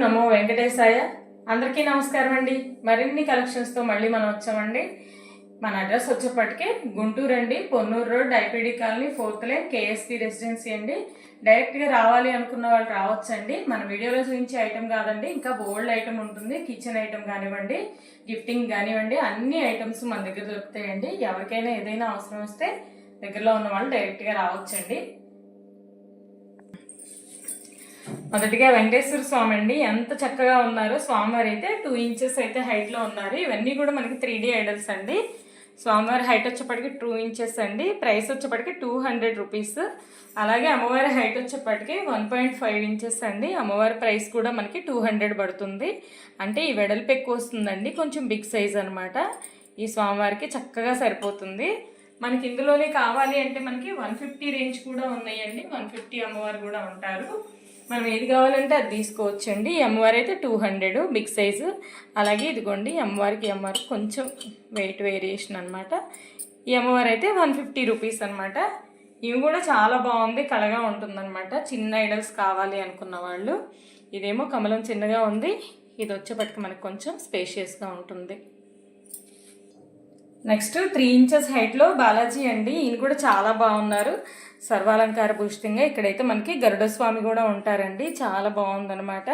నమో వెంకటేశాయ. అందరికీ నమస్కారం అండి. మరిన్ని కలెక్షన్స్తో మళ్ళీ మనం వచ్చామండి. మన అడ్రస్ వచ్చేప్పటికే గుంటూరు అండి. Ponnur road IPD colony fourth line KSP residency అండి. డైరెక్ట్గా రావాలి అనుకున్న వాళ్ళు రావచ్చండి. మన వీడియోలో చూపించే ఐటెం కాదండి. ఇంకా బోల్డ్ ఐటెం ఉంటుంది. కిచెన్ ఐటెం కానివ్వండి గిఫ్టింగ్ కానివ్వండి అన్ని ఐటమ్స్ మన దగ్గర దొరుకుతాయండి. ఎవరికైనా ఏదైనా అవసరం వస్తే దగ్గరలో ఉన్న వాళ్ళు డైరెక్ట్గా రావచ్చండి. మొదటిగా వెంకటేశ్వర స్వామి అండి. ఎంత చక్కగా ఉన్నారో. స్వామివారు అయితే టూ ఇంచెస్ అయితే హైట్లో ఉన్నారు. ఇవన్నీ కూడా మనకి త్రీ డీ ఐడల్స్ అండి. స్వామివారి హైట్ వచ్చేప్పటికి టూ ఇంచెస్ అండి. ప్రైస్ వచ్చేప్పటికి టూ హండ్రెడ్ రూపీస్ అలాగే అమ్మవారి హైట్ వచ్చేప్పటికి వన్ పాయింట్ ఫైవ్ ఇంచెస్ అండి. అమ్మవారి ప్రైస్ కూడా మనకి టూ హండ్రెడ్ పడుతుంది. అంటే ఈ వెడల్పు ఎక్కువ వస్తుందండి. కొంచెం బిగ్ సైజ్ అనమాట ఈ స్వామివారికి చక్కగా సరిపోతుంది. మనకి ఇందులోనే కావాలి అంటే మనకి వన్ ఫిఫ్టీ రేంజ్ కూడా ఉన్నాయండి. వన్ ఫిఫ్టీ అమ్మవారు కూడా ఉంటారు. మనం ఏది కావాలంటే అది తీసుకోవచ్చండి. ఎంఆర్ అయితే టూ హండ్రెడ్ బిగ్ సైజు అలాగే ఇదిగోండి ఎంఆర్కి ఎంఆర్ కొంచెం వెయిట్ వేరియేషన్ అనమాట ఈ అయితే వన్ ఫిఫ్టీ రూపీస్ అనమాట ఇవి కూడా చాలా బాగుంది కలగా ఉంటుందన్నమాట. చిన్న ఐడల్స్ కావాలి అనుకున్న వాళ్ళు. ఇదేమో కమలం చిన్నగా ఉంది. ఇది వచ్చేపటికి మనకు కొంచెం స్పేషియస్గా ఉంటుంది. నెక్స్ట్ త్రీ ఇంచెస్ హైట్లో బాలాజీ అండి. ఈయన కూడా చాలా బాగున్నారు. సర్వాలంకార భూషితంగా ఇక్కడైతే మనకి గరుడ స్వామి కూడా ఉంటారండి. చాలా బాగుందనమాట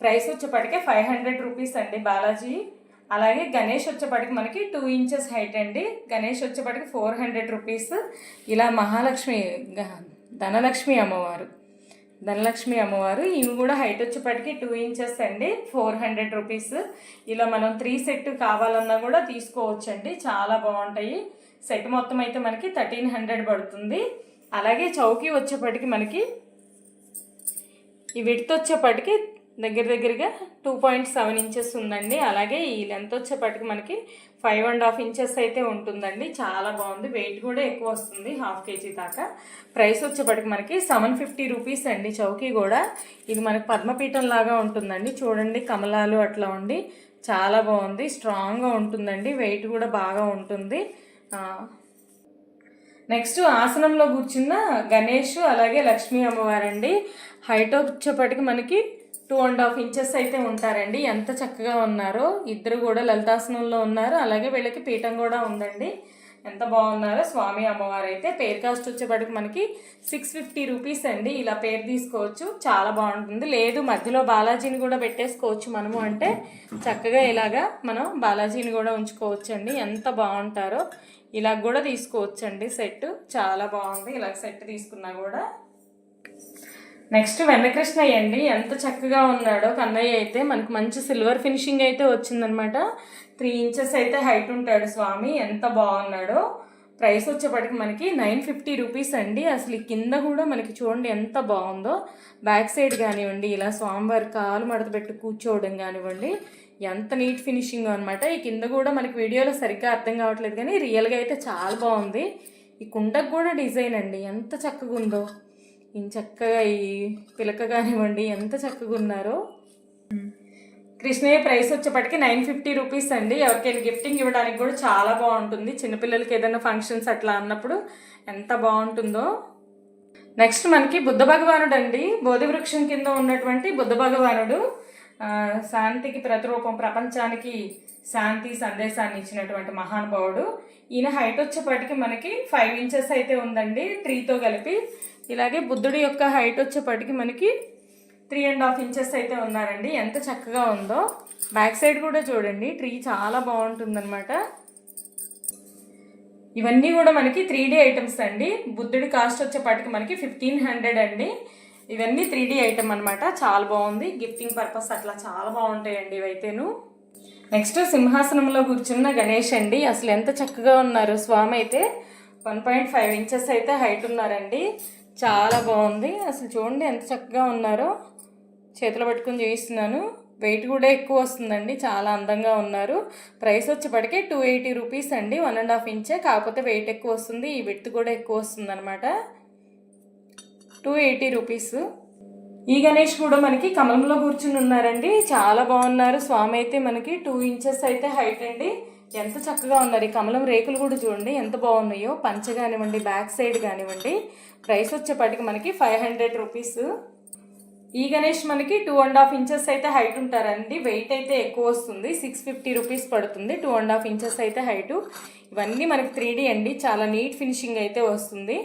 ప్రైస్ వచ్చేప్పటికే ఫైవ్ హండ్రెడ్ రూపీస్ అండి బాలాజీ. అలాగే గణేష్ వచ్చేప్పటికి మనకి టూ ఇంచెస్ హైట్ అండి. గణేష్ వచ్చేప్పటికి ఫోర్ హండ్రెడ్ రూపీస్. ఇలా మహాలక్ష్మి ధనలక్ష్మి అమ్మవారు. ధనలక్ష్మి అమ్మవారు. ఇవి కూడా హైట్ వచ్చేప్పటికి టూ ఇంచెస్ అండి. ఫోర్ హండ్రెడ్ రూపీస్ ఇలా మనం త్రీ సెట్ కావాలన్నా కూడా తీసుకోవచ్చండి. చాలా బాగుంటాయి. సెట్ మొత్తం అయితే మనకి థర్టీన్ హండ్రెడ్ పడుతుంది. అలాగే చౌకీ వచ్చేప్పటికి మనకి ఈ విడ్త్ వచ్చేప్పటికి దగ్గర దగ్గరగా టూ పాయింట్ సెవెన్ ఇంచెస్ ఉందండి. అలాగే ఈ లెంత్ వచ్చేప్పటికి మనకి ఫైవ్ అండ్ హాఫ్ ఇంచెస్ అయితే ఉంటుందండి. చాలా బాగుంది. వెయిట్ కూడా ఎక్కువ వస్తుంది హాఫ్ కేజీ దాకా. ప్రైస్ వచ్చేపటికి మనకి సెవెన్ ఫిఫ్టీ రూపీస్ అండి చౌకీ కూడా. ఇది మనకి పద్మపీఠం లాగా ఉంటుందండి. చూడండి కమలాలు అట్లా ఉండి చాలా బాగుంది. స్ట్రాంగ్గా ఉంటుందండి. వెయిట్ కూడా బాగా ఉంటుంది. నెక్స్ట్ ఆసనంలో కూర్చున్న గణేష్ అలాగే లక్ష్మీ అమ్మవారండి. హైట్ వచ్చేపటికి మనకి టూ అండ్ హాఫ్ ఇంచెస్ అయితే ఉంటారండి. ఎంత చక్కగా ఉన్నారో ఇద్దరు కూడా లలితాసనంలో ఉన్నారు. అలాగే వీళ్ళకి పీఠం కూడా ఉందండి. ఎంత బాగున్నారో స్వామి అమ్మవారు అయితే పేరు కాస్ట్ వచ్చేప్పటికి మనకి సిక్స్ ఫిఫ్టీ రూపీస్ అండి. ఇలా పేరు తీసుకోవచ్చు. చాలా బాగుంటుంది. లేదు మధ్యలో బాలాజీని కూడా పెట్టేసుకోవచ్చు మనము అంటే. చక్కగా ఇలాగా మనం బాలాజీని కూడా ఉంచుకోవచ్చు అండి ఎంత బాగుంటారో. ఇలా కూడా తీసుకోవచ్చు అండి సెట్ చాలా బాగుంది. ఇలా సెట్ తీసుకున్నా కూడా. నెక్స్ట్ వెన్నకృష్ణయ్య అండి ఎంత చక్కగా ఉన్నాడో కన్నయ్య అయితే. మనకు మంచి సిల్వర్ ఫినిషింగ్ అయితే వచ్చిందనమాట. త్రీ ఇంచెస్ అయితే హైట్ ఉంటాడు స్వామి. ఎంత బాగున్నాడో. ప్రైస్ వచ్చేప్పటికి మనకి నైన్ ఫిఫ్టీ రూపీస్ అండి. అసలు ఈ కింద కూడా మనకి చూడండి ఎంత బాగుందో. బ్యాక్ సైడ్ కానివ్వండి ఇలా స్వామివారి కాలు మడత పెట్టి కూర్చోవడం కానివ్వండి ఎంత నీట్ ఫినిషింగ్ అనమాట ఈ కింద కూడా మనకి వీడియోలో సరిగ్గా అర్థం కావట్లేదు కానీ రియల్గా అయితే చాలా బాగుంది. ఈ కుండకు కూడా డిజైన్ అండి. ఎంత చక్కగా ఉందో. చక్కగా ఈ పిలక కానివ్వండి ఎంత చక్కగా ఉన్నారో. కృష్ణయ్య ప్రైస్ వచ్చేప్పటికి నైన్ ఫిఫ్టీ రూపీస్ అండి. ఎవరికైనా గిఫ్టింగ్ ఇవ్వడానికి కూడా చాలా బాగుంటుంది. చిన్నపిల్లలకి ఏదైనా ఫంక్షన్స్ అట్లా అన్నప్పుడు ఎంత బాగుంటుందో. నెక్స్ట్ మనకి బుద్ధ భగవానుడు అండి. బోధి వృక్షం కింద ఉన్నటువంటి బుద్ధ భగవానుడు శాంతికి ప్రతిరూపం ప్రపంచానికి శాంతి సందేశాన్ని ఇచ్చినటువంటి మహానుభావుడు. ఈయన హైట్ వచ్చేప్పటికి మనకి ఫైవ్ ఇంచెస్ అయితే ఉందండి. ట్రీతో కలిపి ఇలాగే బుద్ధుడి యొక్క హైట్ వచ్చేప్పటికి మనకి త్రీ అండ్ హాఫ్ ఇంచెస్ అయితే ఉన్నారండి. ఎంత చక్కగా ఉందో. బ్యాక్ సైడ్ కూడా చూడండి. ట్రీ చాలా బాగుంటుందన్నమాట. ఇవన్నీ కూడా మనకి త్రీ డీ ఐటమ్స్ అండి. బుద్ధుడి కాస్ట్ వచ్చేపాటికి మనకి ఫిఫ్టీన్ హండ్రెడ్ అండి. ఇవన్నీ త్రీ డీ ఐటమ్ అనమాట చాలా బాగుంది. గిఫ్టింగ్ పర్పస్ అట్లా చాలా బాగుంటాయండి ఇవైతేను. నెక్స్ట్ సింహాసనంలో కూర్చున్న గణేష్ అండి. అసలు ఎంత చక్కగా ఉన్నారు. స్వామి అయితే వన్ పాయింట్ ఫైవ్ ఇంచెస్ అయితే హైట్ ఉన్నారండి. చాలా బాగుంది. అసలు చూడండి ఎంత చక్కగా ఉన్నారో. చేతిలో పట్టుకుని చేయిస్తున్నాను వెయిట్ కూడా ఎక్కువ వస్తుందండి. చాలా అందంగా ఉన్నారు. ప్రైస్ వచ్చేప్పటికే టూ ఎయిటీ రూపీస్ అండి. వన్ అండ్ హాఫ్ ఇంచే. కాకపోతే వెయిట్ ఎక్కువ వస్తుంది. ఈ విత్ కూడా ఎక్కువ వస్తుంది అనమాట టూ ఎయిటీ రూపీస్. ఈ గణేష్ కూడా మనకి కమలంలో కూర్చుని ఉన్నారండి. చాలా బాగున్నారు. స్వామి అయితే మనకి టూ ఇంచెస్ అయితే హైట్ అండి. ఎంత చక్కగా ఉన్నారు ఈ కమలం రేకులు కూడా చూడండి ఎంత బాగున్నాయో. పంచ కానివ్వండి బ్యాక్ సైడ్ కానివ్వండి ప్రైస్ వచ్చేపాటికి మనకి ఫైవ్ హండ్రెడ్ రూపీస్. ఈ గణేష్ మనకి టూ అండ్ హాఫ్ ఇంచెస్ అయితే హైట్ ఉంటారండి. వెయిట్ అయితే ఎక్కువ వస్తుంది. సిక్స్ ఫిఫ్టీ రూపీస్ పడుతుంది. టూ అండ్ హాఫ్ ఇంచెస్ అయితే హైటు. ఇవన్నీ మనకి త్రీ అండి. చాలా నీట్ ఫినిషింగ్ అయితే వస్తుంది.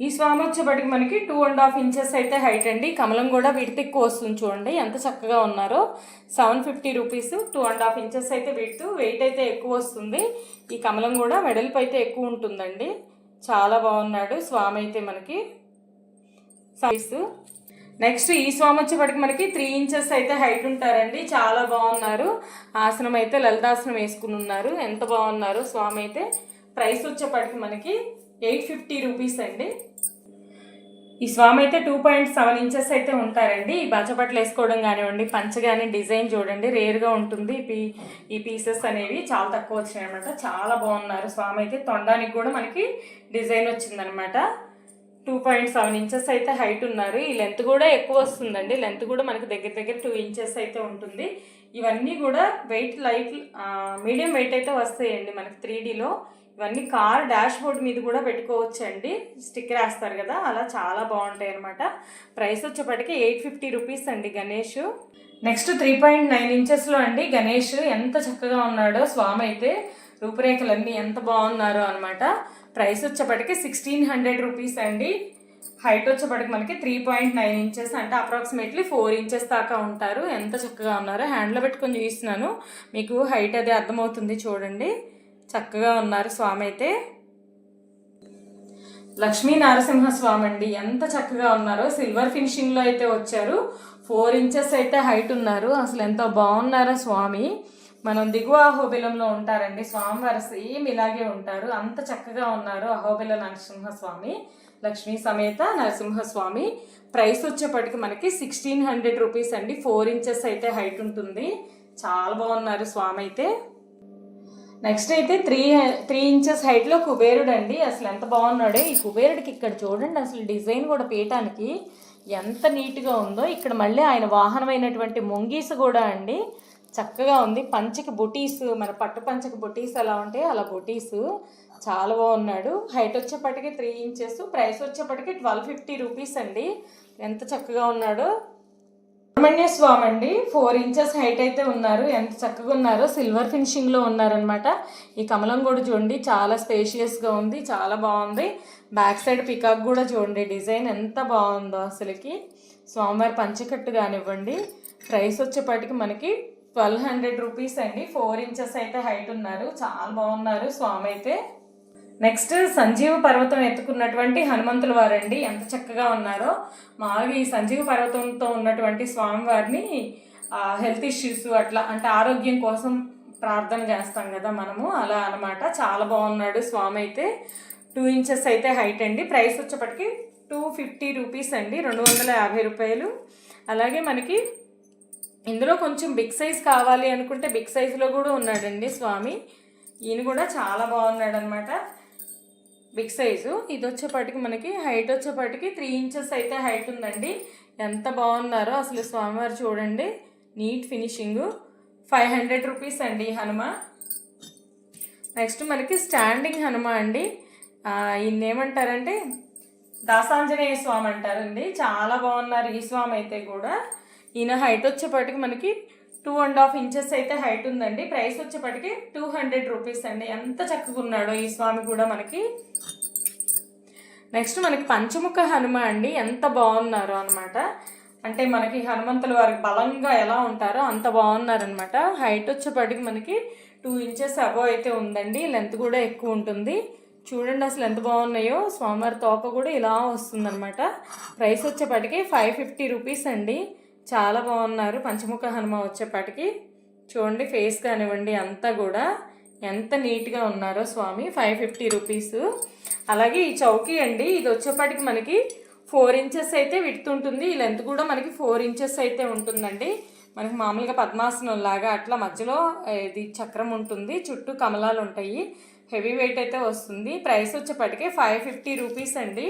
ఈ స్వామి వచ్చేప్పటికి మనకి టూ అండ్ హాఫ్ ఇంచెస్ అయితే హైట్ అండి. కమలం కూడా వీటితో ఎక్కువ వస్తుంది చూడండి. ఎంత చక్కగా ఉన్నారో. Seven fifty rupees two and half inches అయితే వీటితో వెయిట్ అయితే ఎక్కువ వస్తుంది. ఈ కమలం కూడా వెడల్పు అయితే ఎక్కువ ఉంటుందండి. చాలా బాగున్నాడు స్వామి అయితే మనకి. సైజు నెక్స్ట్ ఈ స్వామి వచ్చేప్పటికి మనకి త్రీ ఇంచెస్ అయితే హైట్ ఉంటారండి. చాలా బాగున్నారు. ఆసనం అయితే లలితాసనం వేసుకుని ఉన్నారు. ఎంత బాగున్నారు స్వామి అయితే. ప్రైస్ వచ్చేప్పటికి మనకి ఎయిట్ ఫిఫ్టీ రూపీస్ అండి. ఈ స్వామి అయితే టూ పాయింట్ సెవెన్ ఇంచెస్ అయితే ఉంటారండి. ఈ బచ్చబట్టలు వేసుకోవడం కానివ్వండి పంచ కానీ డిజైన్ చూడండి రేర్గా ఉంటుంది. ఈ పీ ఈ పీసెస్ అనేవి చాలా తక్కువ వచ్చినాయి అనమాట చాలా బాగున్నారు స్వామి అయితే. తొండానికి కూడా మనకి డిజైన్ వచ్చిందనమాట టూ పాయింట్ సెవెన్ ఇంచెస్ అయితే హైట్ ఉన్నారు. ఈ లెంత్ కూడా ఎక్కువ వస్తుందండి. లెంత్ కూడా మనకి దగ్గర దగ్గర టూ ఇంచెస్ అయితే ఉంటుంది. ఇవన్నీ కూడా వెయిట్ లైట్ మీడియం వెయిట్ అయితే వస్తాయండి మనకి త్రీ డీలో ఇవన్నీ కార్ డాష్ బోర్డ్ మీద కూడా పెట్టుకోవచ్చండి. స్టిక్కర్ వేస్తారు కదా అలా చాలా బాగుంటాయి అనమాట ప్రైస్ వచ్చేప్పటికి ఎయిట్ ఫిఫ్టీ రూపీస్ అండి Ganesh. Next three point nine ఇంచెస్లో అండి గణేష్. ఎంత చక్కగా ఉన్నాడో స్వామి అయితే రూపురేఖలన్నీ ఎంత బాగున్నారో అనమాట ప్రైస్ వచ్చేప్పటికి సిక్స్టీన్ హండ్రెడ్ రూపీస్ అండి. హైట్ వచ్చేప్పటికి మనకి త్రీ పాయింట్ నైన్ ఇంచెస్ అంటే అప్రాక్సిమేట్లీ ఫోర్ ఇంచెస్ దాకా ఉంటారు. ఎంత చక్కగా ఉన్నారో హ్యాండ్లో పెట్టుకొని చూపిస్తున్నాను. మీకు హైట్ అది అర్థమవుతుంది చూడండి. చక్కగా ఉన్నారు స్వామి అయితే. లక్ష్మీ నరసింహ స్వామి అండి. ఎంత చక్కగా ఉన్నారో. సిల్వర్ ఫినిషింగ్లో అయితే వచ్చారు. ఫోర్ ఇంచెస్ అయితే హైట్ ఉన్నారు. అసలు ఎంత బాగున్నారో స్వామి. మనం దిగువ అహోబిలంలో ఉంటారండి. స్వామివారు సేమ్ ఇలాగే ఉంటారు. అంత చక్కగా ఉన్నారు అహోబిల నరసింహస్వామి లక్ష్మీ సమేత నరసింహస్వామి. ప్రైస్ వచ్చేప్పటికి మనకి సిక్స్టీన్ హండ్రెడ్ రూపీస్ అండి. ఫోర్ ఇంచెస్ అయితే హైట్ ఉంటుంది. చాలా బాగున్నారు స్వామి అయితే. నెక్స్ట్ అయితే త్రీ త్రీ ఇంచెస్ హైట్లో కుబేరుడు అండి. అసలు ఎంత బాగున్నాడో. ఈ కుబేరుడికి ఇక్కడ చూడండి అసలు డిజైన్ కూడా పీయటానికి ఎంత నీట్గా ఉందో. ఇక్కడ మళ్ళీ ఆయన వాహనమైనటువంటి మొంగీస్ కూడా అండి. చక్కగా ఉంది. పంచకి బుటీస్ మన పట్టు పంచకి బుటీస్ ఎలా ఉంటాయి అలా బుటీస్. చాలా బాగున్నాడు. హైట్ వచ్చేప్పటికి త్రీ ఇంచెస్ ప్రైస్ వచ్చేప్పటికి ట్వెల్వ్ ఫిఫ్టీ రూపీస్ అండి. ఎంత చక్కగా ఉన్నాడో. సుబ్రహ్మణ్య స్వామి అండి. ఫోర్ ఇంచెస్ హైట్ అయితే ఉన్నారు. ఎంత చక్కగా ఉన్నారో సిల్వర్ ఫినిషింగ్లో ఉన్నారనమాట ఈ కమలం కూడా చూడండి చాలా స్పేషియస్గా ఉంది చాలా బాగుంది. బ్యాక్ సైడ్ పికాక్ కూడా చూడండి డిజైన్ ఎంత బాగుందో అసలుకి. స్వామివారి పంచకట్టు కానివ్వండి ప్రైస్ వచ్చేపాటికి మనకి ట్వెల్వ్ హండ్రెడ్ రూపీస్ అండి. ఫోర్ ఇంచెస్ అయితే హైట్ ఉన్నారు. చాలా బాగున్నారు. స్వామి అయితే నెక్స్ట్ సంజీవ పర్వతం ఎత్తుకున్నటువంటి హనుమంతుల వారండి. ఎంత చక్కగా ఉన్నారో. మామూలుగా ఈ సంజీవ పర్వతంతో ఉన్నటువంటి స్వామివారిని హెల్త్ ఇష్యూస్ అట్లా అంటే ఆరోగ్యం కోసం ప్రార్థన చేస్తాం కదా మనము. అలా అనమాట చాలా బాగున్నాడు స్వామి అయితే. టూ ఇంచెస్ అయితే హైట్ అండి. ప్రైస్ వచ్చేప్పటికి టూ ఫిఫ్టీ రూపీస్ అండి. రెండు వందల యాభై రూపాయలు. అలాగే మనకి ఇందులో కొంచెం బిగ్ సైజ్ కావాలి అనుకుంటే బిగ్ సైజులో కూడా ఉన్నాడండి స్వామి. ఈయన కూడా చాలా బాగున్నాడు అనమాట బిగ్ సైజు. ఇది వచ్చేపాటికి మనకి హైట్ వచ్చేపాటికి త్రీ ఇంచెస్ అయితే హైట్ ఉందండి. ఎంత బాగున్నారో అసలు స్వామివారు చూడండి. Neat finishing. Five hundred rupees అండి ఈ హనుమ. నెక్స్ట్ మనకి స్టాండింగ్ హనుమ అండి. ఈయన ఏమంటారంటే దాసాంజనేయ స్వామి అంటారండి. చాలా బాగున్నారు ఈ స్వామి అయితే కూడా. ఈయన హైట్ వచ్చేపాటికి మనకి టూ అండ్ హాఫ్ ఇంచెస్ అయితే హైట్ ఉందండి. ప్రైస్ వచ్చేప్పటికి టూ హండ్రెడ్ రూపీస్ అండి. ఎంత చక్కగా ఉన్నాడో ఈ స్వామి కూడా మనకి. నెక్స్ట్ మనకి పంచముఖ హనుమ అండి. ఎంత బాగున్నారో అనమాట అంటే మనకి హనుమంతుల వారికి బలంగా ఎలా ఉంటారో అంత బాగున్నారనమాట హైట్ వచ్చేప్పటికి మనకి టూ ఇంచెస్ అబవ్ అయితే ఉందండి. లెంత్ కూడా ఎక్కువ ఉంటుంది. చూడండి అసలు ఎంత బాగున్నాయో. స్వామివారి తోక కూడా ఇలా వస్తుందన్నమాట. ప్రైస్ వచ్చేప్పటికి ఫైవ్ ఫిఫ్టీ రూపీస్ అండి. చాలా బాగున్నారు. పంచముఖ హనుమ వచ్చేపాటికి. చూడండి ఫేస్ కానివ్వండి అంతా కూడా ఎంత నీట్గా ఉన్నారో స్వామి. ఫైవ్ ఫిఫ్టీ రూపీస్ అలాగే ఈ చౌకీ అండి ఇది వచ్చేపాటికి మనకి ఫోర్ ఇంచెస్ అయితే విడుతుంటుంది ఈ లెంత్ కూడా మనకి ఫోర్ ఇంచెస్ అయితే ఉంటుందండి. మనకి మామూలుగా పద్మాసనం లాగా అట్లా మధ్యలో ఇది చక్రం ఉంటుంది. చుట్టూ కమలాలు ఉంటాయి. హెవీ వెయిట్ అయితే వస్తుంది. ప్రైస్ వచ్చేప్పటికే ఫైవ్ ఫిఫ్టీ రూపీస్ అండి.